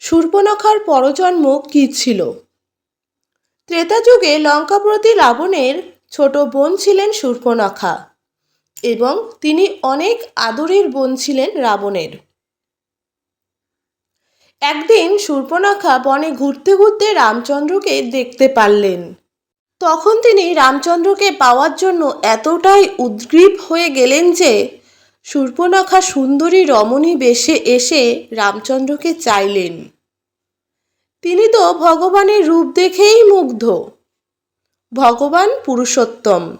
শূর্পণখার পরজন্ম কী ছিল? ত্রেতা যুগে লঙ্কাপ্রতি রাবণের ছোট বোন ছিলেন শূর্পণখা এবং তিনি অনেক আদরের বোন ছিলেন রাবণের। একদিন শূর্পণখা বনে ঘুরতে ঘুরতে রামচন্দ্রকে দেখতে পারলেন। তখন তিনি রামচন্দ্রকে পাওয়ার জন্য এতটাই উদ্গ্রীব হয়ে গেলেন যে শূর্পণখা সুন্দরী রমণী বেশে এসে রামচন্দ্রকে চাইলেন। তিনি তো ভগবানের রূপ দেখেই মুগ্ধ। ভগবান পুরুষোত্তম।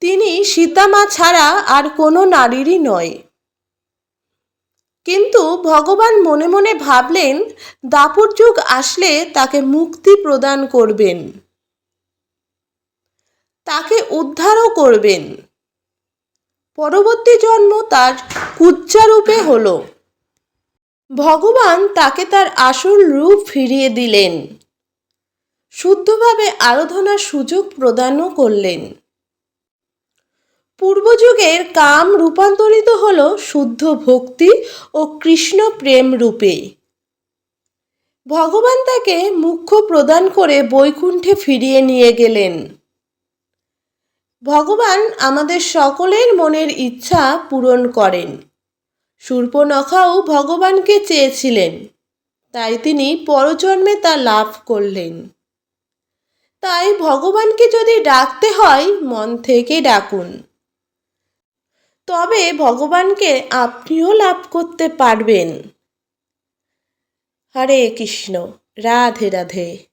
তিনি সীতামা ছাড়া আর কোনো নারীরই নয়। কিন্তু ভগবান মনে মনে ভাবলেন, দাপর যুগ আসলে তাকে মুক্তি প্রদান করবেন। তাকে উদ্ধারও করবেন। পরবর্তী জন্ম তার কুচ্চারূপে হল। ভগবান তাকে তার আসল রূপ ফিরিয়ে দিলেন। শুদ্ধভাবে আরাধনার সুযোগ প্রদানও করলেন। পূর্বযুগের কাম রূপান্তরিত হল শুদ্ধ ভক্তি ও কৃষ্ণ প্রেম রূপে। ভগবান তাকে মুখ্য প্রদান করে বৈকুণ্ঠে ফিরিয়ে নিয়ে গেলেন। ভগবান আমাদের সকলের মনের ইচ্ছা পূরণ করেন। সূর্পনখাও ভগবানকে চেয়েছিলেন, তাই তিনি পরজন্মে তা লাভ করলেন। তাই ভগবানকে যদি ডাকতে হয়, মন থেকে ডাকুন। তবে ভগবানকে আপনিও লাভ করতে পারবেন। হরে কৃষ্ণ, রাধে রাধে।